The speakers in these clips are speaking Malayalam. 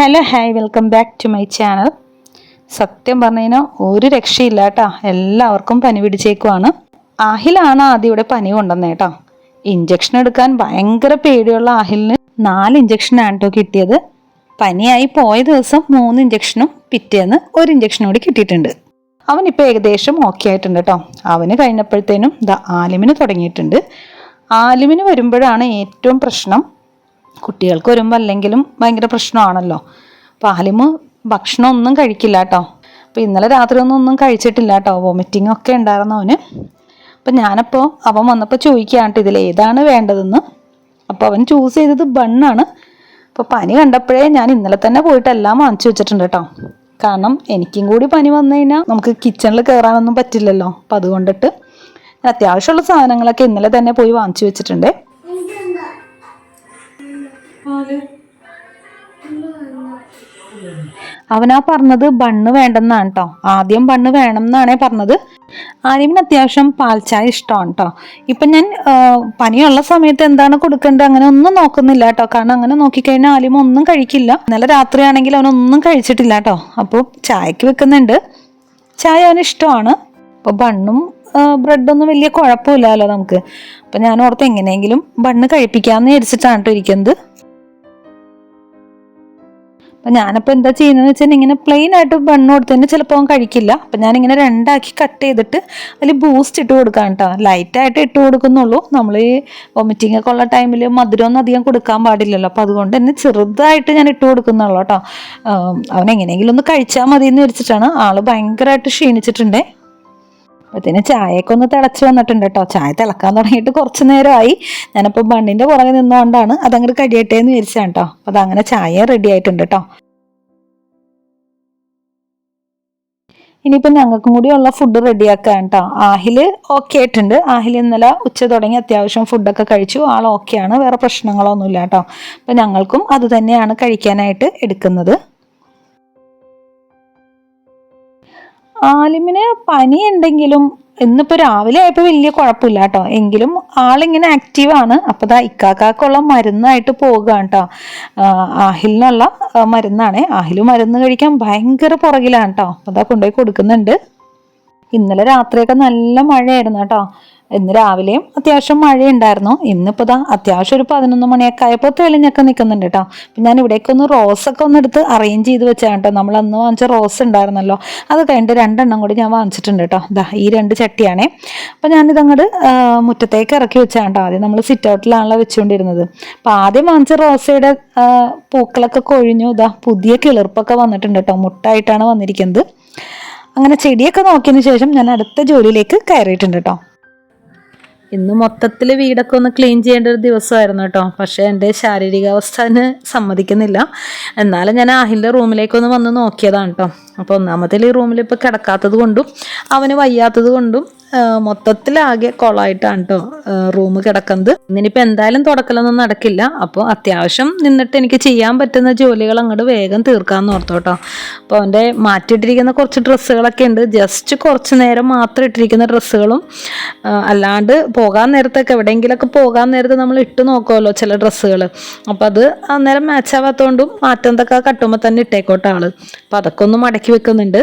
Hello hi welcome back to my channel സത്യം പറഞ്ഞു ഒരു രക്ഷയില്ല കേട്ടോ എല്ലാവർക്കും പനി പിടിച്ചേക്കുവാണ്. ആഹിലാണ് ആദ്യം ഇവിടെ പനി കൊണ്ടുവന്നേ കേട്ടോ ഇഞ്ചക്ഷൻ എടുക്കാൻ ഭയങ്കര പേടിയുള്ള ആഹിലിന് നാല് ഇഞ്ചക്ഷനാണ് കേട്ടോ കിട്ടിയത്. പനിയായി പോയ ദിവസം മൂന്ന് ഇഞ്ചക്ഷനും പിറ്റേന്ന് ഒരു ഇഞ്ചക്ഷനും കൂടി കിട്ടിയിട്ടുണ്ട്. അവനിപ്പോൾ ഏകദേശം ഓക്കെ ആയിട്ടുണ്ട് കേട്ടോ അവന് കഴിഞ്ഞപ്പോഴത്തേനും ദ ആലിമിന് തുടങ്ങിയിട്ടുണ്ട്. ആലിമിന് വരുമ്പോഴാണ് ഏറ്റവും പ്രശ്നം കുട്ടികൾക്ക് വരുമ്പോൾ അല്ലെങ്കിലും ഭയങ്കര പ്രശ്നമാണല്ലോ. അപ്പോൾ ആലിമ് ഭക്ഷണം ഒന്നും കഴിക്കില്ല കേട്ടോ. അപ്പോൾ ഇന്നലെ രാത്രി ഒന്നും ഒന്നും കഴിച്ചിട്ടില്ല കേട്ടോ. വോമിറ്റിംഗ് ഒക്കെ ഉണ്ടായിരുന്നു അവന്. അപ്പം ഞാനപ്പോൾ അവൻ വന്നപ്പോൾ ചോദിക്കുകയാണ് ഇതിൽ ഏതാണ് വേണ്ടതെന്ന്? അപ്പോൾ അവൻ ചൂസ് ചെയ്തത് ബണ്ണാണ് അപ്പോൾ പനി കണ്ടപ്പോഴേ ഞാൻ ഇന്നലെ തന്നെ പോയിട്ട് എല്ലാം വാങ്ങിച്ചു വെച്ചിട്ടുണ്ട് കേട്ടോ. കാരണം എനിക്കും കൂടി പനി വന്നു കഴിഞ്ഞാൽ നമുക്ക് കിച്ചണിൽ കയറാനൊന്നും പറ്റില്ലല്ലോ. അപ്പം അതുകൊണ്ടിട്ട് അത്യാവശ്യമുള്ള സാധനങ്ങളൊക്കെ ഇന്നലെ തന്നെ പോയി വാങ്ങിച്ചു വെച്ചിട്ടുണ്ട്. അവനാ പറഞ്ഞത് ബണ്ണ് വേണ്ടെന്നാണ് കേട്ടോ ആദ്യം ബണ്ണ് വേണം എന്നാണേ പറഞ്ഞത്. ആര്യമിന് അത്യാവശ്യം പാൽച്ചായ ഇഷ്ടമാണ് കേട്ടോ ഇപ്പം ഞാൻ പനിയുള്ള സമയത്ത് എന്താണ് കൊടുക്കേണ്ടത് അങ്ങനെ ഒന്നും നോക്കുന്നില്ല കേട്ടോ കാരണം അങ്ങനെ നോക്കിക്കഴിഞ്ഞാൽ ആലിമ ഒന്നും കഴിക്കില്ല. ഇന്നലെ രാത്രിയാണെങ്കിൽ അവനൊന്നും കഴിച്ചിട്ടില്ല കേട്ടോ അപ്പോൾ ചായക്ക് വെക്കുന്നുണ്ട്. ചായ അവന് ഇഷ്ടമാണ്. അപ്പോൾ ബണ്ണും ബ്രെഡൊന്നും വലിയ കുഴപ്പമില്ലല്ലോ നമുക്ക്. അപ്പം ഞാൻ ഓർത്ത് എങ്ങനെയെങ്കിലും ബണ്ണ് കഴിപ്പിക്കാമെന്ന് വിചാരിച്ചിട്ടാണ് കേട്ടോ ഇരിക്കുന്നത്. അപ്പം ഞാനപ്പോൾ എന്താ ചെയ്യുന്നതെന്ന് വെച്ചാൽ ഇങ്ങനെ പ്ലെയിൻ ആയിട്ട് ബണ്ണ് കൊടുത്തതിന് ചിലപ്പോൾ അവൻ കഴിക്കില്ല. അപ്പം ഞാനിങ്ങനെ രണ്ടാക്കി കട്ട് ചെയ്തിട്ട് അതിൽ ബൂസ്റ്റ് ഇട്ട് കൊടുക്കാം കേട്ടോ ലൈറ്റായിട്ട് ഇട്ട് കൊടുക്കുന്നുള്ളൂ. നമ്മൾ ഈ വൊമിറ്റിംഗ് ഒക്കെ ഉള്ള ടൈമിൽ മധുരമൊന്നും അധികം കൊടുക്കാൻ പാടില്ലല്ലോ. അപ്പം അതുകൊണ്ട് തന്നെ ചെറുതായിട്ട് ഞാൻ ഇട്ട് കൊടുക്കുന്നുള്ളൂ കേട്ടോ അവൻ എങ്ങനെയെങ്കിലും ഒന്ന് കഴിച്ചാൽ മതി എന്ന് വെച്ചിട്ടാണ് ആൾ ഭയങ്കരമായിട്ട് ക്ഷീണിച്ചിട്ടുണ്ടേ. അപ്പത്തേന് ചായയൊക്കെ ഒന്ന് തിളച്ച് വന്നിട്ടുണ്ട് കേട്ടോ. ചായ തിളക്കാൻ തുടങ്ങിയിട്ട് കുറച്ച് നേരമായി. ഞാനിപ്പോൾ ബണ്ണിന്റെ പുറകെ നിന്നുകൊണ്ടാണ് അതങ്ങോട്ട് കടിയട്ടെ എന്ന് വിചാരിച്ചാണ് കേട്ടോ അപ്പോൾ അതങ്ങനെ ചായ റെഡി ആയിട്ടുണ്ട് കേട്ടോ. ഇനിയിപ്പോൾ ഞങ്ങൾക്കും കൂടി ഉള്ള ഫുഡ് റെഡിയാക്കാൻ കേട്ടോ. ആഹിൽ ഓക്കെ ആയിട്ടുണ്ട്. ആഹിൽ ഇന്നലെ ഉച്ച തുടങ്ങി അത്യാവശ്യം ഫുഡൊക്കെ കഴിച്ചു. ആൾ ഓക്കെയാണ് വേറെ പ്രശ്നങ്ങളൊന്നുമില്ല കേട്ടോ. അപ്പോൾ ഞങ്ങൾക്കും അത് തന്നെയാണ് കഴിക്കാനായിട്ട് എടുക്കുന്നത്. ആലിമിന് പനി ഉണ്ടെങ്കിലും ഇന്നിപ്പോൾ രാവിലെ ആയപ്പോൾ വലിയ കുഴപ്പമില്ല കേട്ടോ എങ്കിലും ആളിങ്ങനെ ആക്റ്റീവാണ് അപ്പോൾ ദാ ഇക്കാക്കാക്കുള്ള മരുന്നായിട്ട് പോകുകയാണ് കേട്ടോ ആഹിലിനുള്ള മരുന്നാണ്. ആഹിൽ മരുന്ന് കഴിക്കാൻ ഭയങ്കര പുറകിലാണ് കേട്ടോ അപ്പോൾ അതാ കൊണ്ടുപോയി കൊടുക്കുന്നുണ്ട്. ഇന്നലെ രാത്രിയൊക്കെ നല്ല മഴയായിരുന്നു കേട്ടോ ഇന്ന് രാവിലെയും അത്യാവശ്യം മഴയുണ്ടായിരുന്നു. ഇന്നിപ്പോൾ ദാ അത്യാവശ്യം ഒരു പതിനൊന്ന് മണിയൊക്കെ ആയപ്പോൾ തെളിഞ്ഞൊക്കെ നിൽക്കുന്നുണ്ട് കേട്ടോ അപ്പം ഞാൻ ഇവിടേക്ക് ഒന്ന് റോസൊക്കെ ഒന്ന് എടുത്ത് അറേഞ്ച് ചെയ്ത് വെച്ചാണ് കേട്ടോ നമ്മൾ അന്ന് വാങ്ങിച്ച റോസ് ഉണ്ടായിരുന്നല്ലോ. അത് കഴിഞ്ഞിട്ട് രണ്ടെണ്ണം കൂടി ഞാൻ വാങ്ങിച്ചിട്ടുണ്ട് കേട്ടോ ദാ ഈ രണ്ട് ചട്ടിയാണേ. അപ്പം ഞാനിതങ്ങോട്ട് മുറ്റത്തേക്ക് ഇറക്കി വെച്ചാണ് കേട്ടോ ആദ്യം നമ്മൾ സിറ്റ് ഔട്ടിലാണല്ലോ വെച്ചുകൊണ്ടിരുന്നത് അപ്പം ആദ്യം വാങ്ങിച്ച റോസയുടെ പൂക്കളൊക്കെ കൊഴിഞ്ഞു. ഇതാ പുതിയ കിളിർപ്പൊക്കെ വന്നിട്ടുണ്ട് കേട്ടോ മുട്ടായിട്ടാണ് വന്നിരിക്കുന്നത്. അങ്ങനെ ചെടിയൊക്കെ നോക്കിയതിന് ശേഷം ഞാൻ അടുത്ത ജോലിയിലേക്ക് കയറിയിട്ടുണ്ട് കേട്ടോ ഇന്ന് മൊത്തത്തിൽ വീടൊക്കെ ഒന്ന് ക്ലീൻ ചെയ്യേണ്ട ഒരു ദിവസമായിരുന്നു കേട്ടോ. പക്ഷേ എന്റെ ശാരീരികാവസ്ഥ അതിന് സമ്മതിക്കുന്നില്ല. എന്നാലും ഞാൻ ആഹിലിന്റെ റൂമിലേക്കൊന്ന് വന്ന് നോക്കിയതാണ് കേട്ടോ. അപ്പോൾ ഒന്നാമത്തിൽ ഈ റൂമിൽ ഇപ്പോൾ കിടക്കാത്തത് കൊണ്ടും അവന് വയ്യാത്തത് കൊണ്ടും മൊത്തത്തിലാകെ കൊളായിട്ടാണ് കേട്ടോ റൂം കിടക്കുന്നത്. ഇന്നിനിപ്പോൾ എന്തായാലും തുടക്കലൊന്നും നടക്കില്ല. അപ്പോൾ അത്യാവശ്യം നിന്നിട്ട് എനിക്ക് ചെയ്യാൻ പറ്റുന്ന ജോലികൾ അങ്ങോട്ട് വേഗം തീർക്കാമെന്ന് ഓർത്തു കേട്ടോ അപ്പോൾ അവന്റെ മാറ്റിയിട്ടിരിക്കുന്ന കുറച്ച് ഡ്രസ്സുകളൊക്കെ ഉണ്ട്. ജസ്റ്റ് കുറച്ച് നേരം മാത്രം ഇട്ടിരിക്കുന്ന ഡ്രസ്സുകളും അല്ലാണ്ട് പോകാൻ നേരത്തൊക്കെ എവിടെയെങ്കിലുമൊക്കെ പോകാൻ നേരത്ത് നമ്മൾ ഇട്ട് നോക്കുമല്ലോ ചില ഡ്രസ്സുകൾ അപ്പോൾ അത് അന്നേരം മാച്ച് ആവാത്തതുകൊണ്ടും മാറ്റന്തൊക്കെ കട്ടുമ്പോൾ തന്നെ ഇട്ടേക്കോട്ടെ ആൾ. അപ്പോൾ അതൊക്കെ ഒന്ന് മടക്കി വെക്കുന്നുണ്ട്.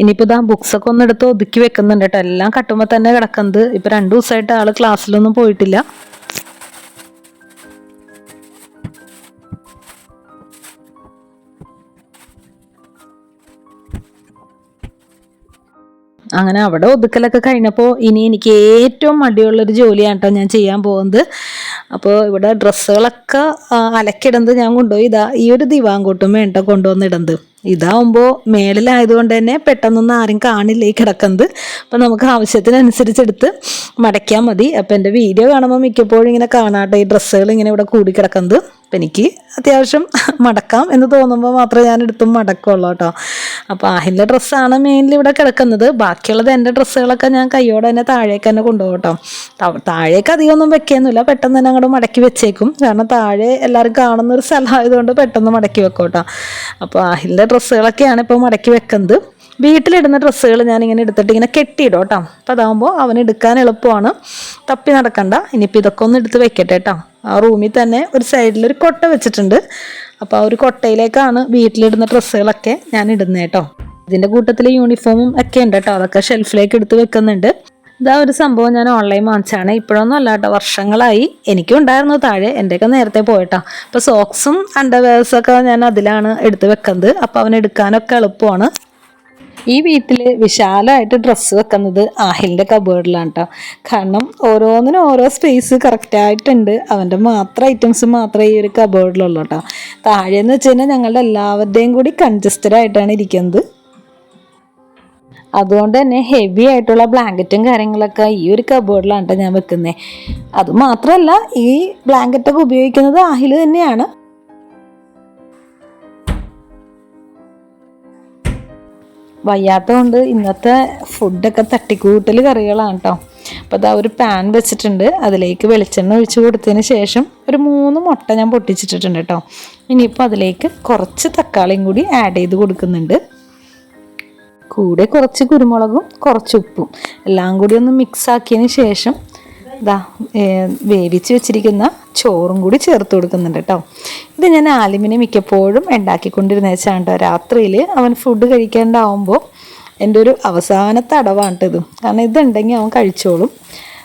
ഇനിയിപ്പോൾ ഇതാ ബുക്സൊക്കെ ഒന്ന് എടുത്ത് ഒതുക്കി വെക്കുന്നുണ്ട് കേട്ടോ എല്ലാം കട്ടുമ്പോൾ തന്നെ കിടക്കുന്നത് ഇപ്പോൾ രണ്ട് ദിവസമായിട്ട് ആൾ ക്ലാസ്സിലൊന്നും പോയിട്ടില്ല. അങ്ങനെ അവിടെ ഒതുക്കലൊക്കെ കഴിഞ്ഞപ്പോൾ ഇനി എനിക്ക് ഏറ്റവും മടിയുള്ളൊരു ജോലിയാണ് കേട്ടോ ഞാൻ ചെയ്യാൻ പോകുന്നത്. അപ്പോൾ ഇവിടെ ഡ്രസ്സുകളൊക്കെ അലക്കിടുന്നത് ഞാൻ കൊണ്ടുപോയി. ഇതാ ഈ ഒരു ദിവാങ്കൂട്ടും വേണ്ട കൊണ്ടുവന്നിടുന്നത് ഇതാവുമ്പോൾ മേളിലായതുകൊണ്ട് തന്നെ പെട്ടെന്നൊന്നും ആരും കാണില്ല ഈ കിടക്കുന്നത് അപ്പം നമുക്ക് ആവശ്യത്തിനനുസരിച്ചെടുത്ത് മടക്കിയാൽ മതി. അപ്പം എന്റെ വീഡിയോ കാണുമ്പോൾ മിക്കപ്പോഴും ഇങ്ങനെ കാണാട്ടെ ഈ ഡ്രസ്സുകൾ ഇങ്ങനെ ഇവിടെ കൂടി കിടക്കുന്നത് അപ്പം എനിക്ക് അത്യാവശ്യം മടക്കാം എന്ന് തോന്നുമ്പോൾ മാത്രമേ ഞാൻ എടുത്തും മടക്കുള്ളൂ കേട്ടോ. അപ്പോൾ ആഹിന്റെ ഡ്രസ്സാണ് മെയിൻലി ഇവിടെ കിടക്കുന്നത്. ബാക്കിയുള്ളത് എന്റെ ഡ്രസ്സുകളൊക്കെ ഞാൻ കൈയോടെ തന്നെ താഴേക്ക് തന്നെ കൊണ്ടുപോകും കേട്ടോ. താഴേക്ക് അധികമൊന്നും വെക്കുകയൊന്നുമില്ല പെട്ടെന്ന് തന്നെ അങ്ങോട്ട് മടക്കി വെച്ചേക്കും. കാരണം താഴെ എല്ലാവരും കാണുന്ന ഒരു സ്ഥലമായതുകൊണ്ട് പെട്ടെന്ന് മടക്കി വെക്കും കേട്ടോ. അപ്പോൾ ആഹിലിന്റെ ഡ്രസ്സുകളൊക്കെയാണ് ഇപ്പോൾ മടക്കി വെക്കുന്നത്. വീട്ടിലിടുന്ന ഡ്രസ്സുകൾ ഞാനിങ്ങനെ എടുത്തിട്ട് ഇങ്ങനെ കെട്ടിയിടും കേട്ടോ. അപ്പോൾ അതാകുമ്പോൾ അവനെടുക്കാൻ എളുപ്പമാണ്. തപ്പി നടക്കണ്ട. ഇനിയിപ്പോൾ ഇതൊക്കെ ഒന്ന് എടുത്ത് വെക്കട്ടെ കേട്ടോ. ആ റൂമിൽ തന്നെ ഒരു സൈഡിൽ ഒരു കൊട്ട വെച്ചിട്ടുണ്ട്. അപ്പോൾ ആ ഒരു കൊട്ടയിലേക്കാണ് വീട്ടിലിടുന്ന ഡ്രസ്സുകളൊക്കെ ഞാൻ ഇടുന്നത് കേട്ടോ. ഇതിന്റെ കൂട്ടത്തിൽ യൂണിഫോമും ഒക്കെ ഉണ്ട് കേട്ടോ. അതൊക്കെ ഷെൽഫിലേക്ക് എടുത്ത് വെക്കുന്നുണ്ട്. ഇതാ ഒരു സംഭവം ഞാൻ ഓൺലൈൻ വാങ്ങിച്ചാണ് ഇപ്പോഴൊന്നും അല്ല കേട്ടോ. വർഷങ്ങളായി എനിക്കും ഉണ്ടായിരുന്നു താഴെ. എന്റെയൊക്കെ നേരത്തെ പോയിട്ടോ. അപ്പോൾ സോക്സും അണ്ടർവെയർസൊക്കെ ഞാൻ അതിലാണ് എടുത്ത് വെക്കുന്നത്. അപ്പോൾ അവനെടുക്കാനൊക്കെ എളുപ്പമാണ്. ഈ വീട്ടിൽ വിശാലമായിട്ട് ഡ്രസ്സ് വെക്കുന്നത് ആഹിലിന്റെ കബേർഡിലാണ് കേട്ടോ കാരണം ഓരോന്നിനും ഓരോ സ്പേസ് കറക്റ്റായിട്ടുണ്ട് അവന്റെ മാത്രം ഐറ്റംസ് മാത്രമേ ഈ ഒരു കബേർഡിലുള്ളൂ കേട്ടോ താഴെന്ന് വെച്ച് കഴിഞ്ഞാൽ ഞങ്ങളുടെ എല്ലാവരുടെയും കൂടി കൺജസ്റ്റഡ് ആയിട്ടാണ് ഇരിക്കുന്നത്. അതുകൊണ്ട് തന്നെ ഹെവി ആയിട്ടുള്ള ബ്ലാങ്കറ്റും കാര്യങ്ങളൊക്കെ ഈ ഒരു കബേർഡിലാണ് കേട്ടോ ഞാൻ വെക്കുന്നത് അതുമാത്രമല്ല ഈ ബ്ലാങ്കറ്റൊക്കെ ഉപയോഗിക്കുന്നത് ആഹിൽ തന്നെയാണ്. വയ്യാത്തതുകൊണ്ട് ഇന്നത്തെ ഫുഡൊക്കെ തട്ടിക്കൂട്ടൽ കറികളാണ് കേട്ടോ അപ്പോൾ അതാ ഒരു പാൻ വെച്ചിട്ടുണ്ട്. അതിലേക്ക് വെളിച്ചെണ്ണ ഒഴിച്ച് കൊടുത്തതിന് ശേഷം ഒരു മൂന്ന് മുട്ട ഞാൻ പൊട്ടിച്ചിട്ടിട്ടുണ്ട് കേട്ടോ ഇനിയിപ്പോൾ അതിലേക്ക് കുറച്ച് തക്കാളിയും കൂടി ആഡ് ചെയ്ത് കൊടുക്കുന്നുണ്ട്. കൂടെ കുറച്ച് കുരുമുളകും കുറച്ച് ഉപ്പും. എല്ലാം കൂടി ഒന്ന് മിക്സ് ആക്കിയതിന് ശേഷം ഇതാ വേവിച്ച് വെച്ചിരിക്കുന്ന ചോറും കൂടി ചേർത്ത് കൊടുക്കുന്നുണ്ട് കേട്ടോ. ഇത് ഞാൻ ആലിമിനെ മിക്കപ്പോഴും ഉണ്ടാക്കിക്കൊണ്ടിരുന്ന വെച്ചാണ് കേട്ടോ. രാത്രിയിൽ അവൻ ഫുഡ് കഴിക്കാണ്ടാവുമ്പോൾ എന്റെ ഒരു അവസാനത്തെ അടവാണ് ഇത്. കാരണം ഇതുണ്ടെങ്കിൽ അവൻ കഴിച്ചോളും.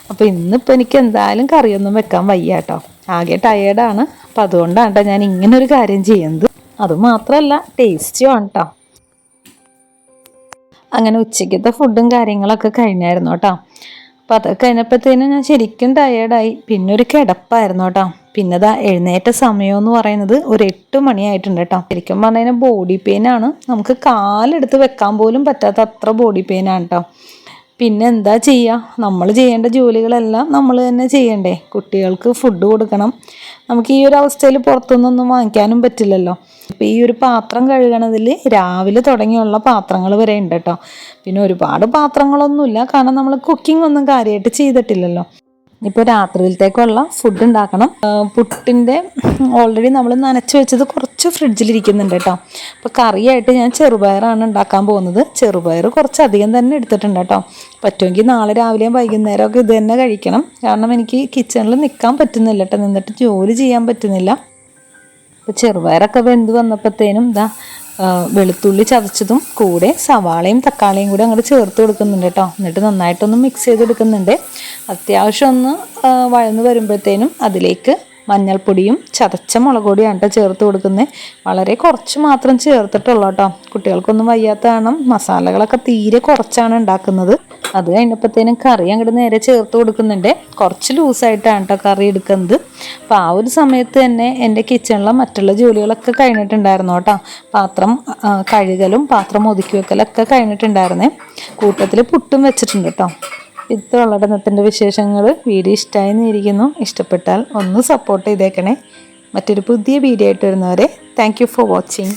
അപ്പോൾ ഇന്നിപ്പോൾ എനിക്ക് എന്തായാലും കറിയൊന്നും വെക്കാൻ വയ്യ കേട്ടോ. ആകെ ടയേർഡാണ് അപ്പോൾ അതുകൊണ്ടാണ് കേട്ടോ ഞാൻ ഇങ്ങനൊരു കാര്യം ചെയ്യുന്നത്. അതുമാത്രമല്ല ടേസ്റ്റിയാണ് കേട്ടോ. അങ്ങനെ ഉച്ചയ്ക്കത്തെ ഫുഡും കാര്യങ്ങളൊക്കെ കഴിഞ്ഞായിരുന്നു കേട്ടോ. അപ്പം അതൊക്കെ കഴിഞ്ഞപ്പോഴത്തേനും ഞാൻ ശരിക്കും ടയേർഡായി പിന്നെ ഒരു കിടപ്പായിരുന്നു കേട്ടോ. പിന്നെ ഇതാ എഴുന്നേറ്റ സമയം എന്ന് പറയുന്നത് ഒരു എട്ട് മണിയായിട്ടുണ്ട് കേട്ടോ. ശരിക്കും പറഞ്ഞു കഴിഞ്ഞാൽ ബോഡി ആണ്. നമുക്ക് കാലെടുത്ത് വെക്കാൻ പോലും പറ്റാത്ത അത്ര ബോഡി ആണ് കേട്ടോ. പിന്നെ എന്താ ചെയ്യുക നമ്മൾ ചെയ്യേണ്ട ജോലികളെല്ലാം നമ്മൾ തന്നെ ചെയ്യണ്ടേ? കുട്ടികൾക്ക് ഫുഡ് കൊടുക്കണം. നമുക്ക് ഈ ഒരു അവസ്ഥയിൽ പുറത്തുനിന്നൊന്നും വാങ്ങിക്കാനും പറ്റില്ലല്ലോ. ഇപ്പം ഈ ഒരു പാത്രം കഴുകണതിൽ രാവിലെ തുടങ്ങിയുള്ള പാത്രങ്ങൾ വരെ ഉണ്ട് കേട്ടോ. പിന്നെ ഒരുപാട് പാത്രങ്ങളൊന്നുമില്ല. കാരണം നമ്മൾ കുക്കിംഗ് ഒന്നും കാര്യമായിട്ട് ചെയ്തിട്ടില്ലല്ലോ. ഇപ്പോൾ രാത്രിയിലത്തേക്കുള്ള ഫുഡ് ഉണ്ടാക്കണം. പുട്ടിന്റെ ഓൾറെഡി നമ്മൾ നനച്ച് വെച്ചത് കുറച്ച് ഫ്രിഡ്ജിലിരിക്കുന്നുണ്ട് കേട്ടോ. അപ്പോൾ കറിയായിട്ട് ഞാൻ ചെറുപയറാണ് ഉണ്ടാക്കാൻ പോകുന്നത്. ചെറുപയർ കുറച്ചധികം തന്നെ എടുത്തിട്ടുണ്ട് കേട്ടോ. പറ്റുമെങ്കിൽ നാളെ രാവിലെയും വൈകുന്നേരമൊക്കെ ഇത് തന്നെ കഴിക്കണം. കാരണം എനിക്ക് കിച്ചണിൽ നിൽക്കാൻ പറ്റുന്നില്ല കേട്ടോ. നിന്നിട്ട് ജോലി ചെയ്യാൻ പറ്റുന്നില്ല. അപ്പോൾ ചെറുപയറൊക്കെ വെന്ത് വന്നപ്പോഴത്തേനും ഇതാ വെളുത്തുള്ളി ചതച്ചതും കൂടെ സവാളയും തക്കാളിയും കൂടെ അങ്ങോട്ട് ചേർത്ത് കൊടുക്കുന്നുണ്ട് കേട്ടോ എന്നിട്ട് നന്നായിട്ടൊന്ന് മിക്സ് ചെയ്തെടുക്കുന്നുണ്ട്. അത്യാവശ്യം ഒന്ന് വഴന്ന് വരുമ്പോഴത്തേനും അതിലേക്ക് മഞ്ഞൾപ്പൊടിയും ചതച്ച മുളക് പൊടിയാണ് കേട്ടോ ചേർത്ത് കൊടുക്കുന്നത്. വളരെ കുറച്ച് മാത്രം ചേർത്തിട്ടുള്ളൂ കേട്ടോ. കുട്ടികൾക്കൊന്നും വയ്യാത്ത കാരണം മസാലകളൊക്കെ തീരെ കുറച്ചാണ് ഉണ്ടാക്കുന്നത്. അത് കഴിഞ്ഞപ്പോഴത്തേനും കറി അങ്ങോട്ട് നേരെ ചേർത്ത് കൊടുക്കുന്നുണ്ട്. കുറച്ച് ലൂസായിട്ടാണ് കേട്ടോ കറി എടുക്കുന്നത്. അപ്പോൾ ആ ഒരു സമയത്ത് തന്നെ എന്റെ കിച്ചണിലെ മറ്റുള്ള ജോലികളൊക്കെ കഴിഞ്ഞിട്ടുണ്ടായിരുന്നു കേട്ടോ. പാത്രം കഴുകലും പാത്രം ഒതുക്കി വെക്കലൊക്കെ കഴിഞ്ഞിട്ടുണ്ടായിരുന്നേ. കൂട്ടത്തിൽ പുട്ടും വെച്ചിട്ടുണ്ട് കേട്ടോ. ഇത് വളർന്നത്തിന്റെ വിശേഷങ്ങൾ വീഡിയോ ഇഷ്ടമായി എന്നിരിക്കുന്നു ഇഷ്ടപ്പെട്ടാൽ ഒന്ന് സപ്പോർട്ട് ചെയ്തേക്കണേ. മറ്റൊരു പുതിയ വീഡിയോ ആയിട്ട് വരുന്നവരെ താങ്ക് ഫോർ വാച്ചിങ്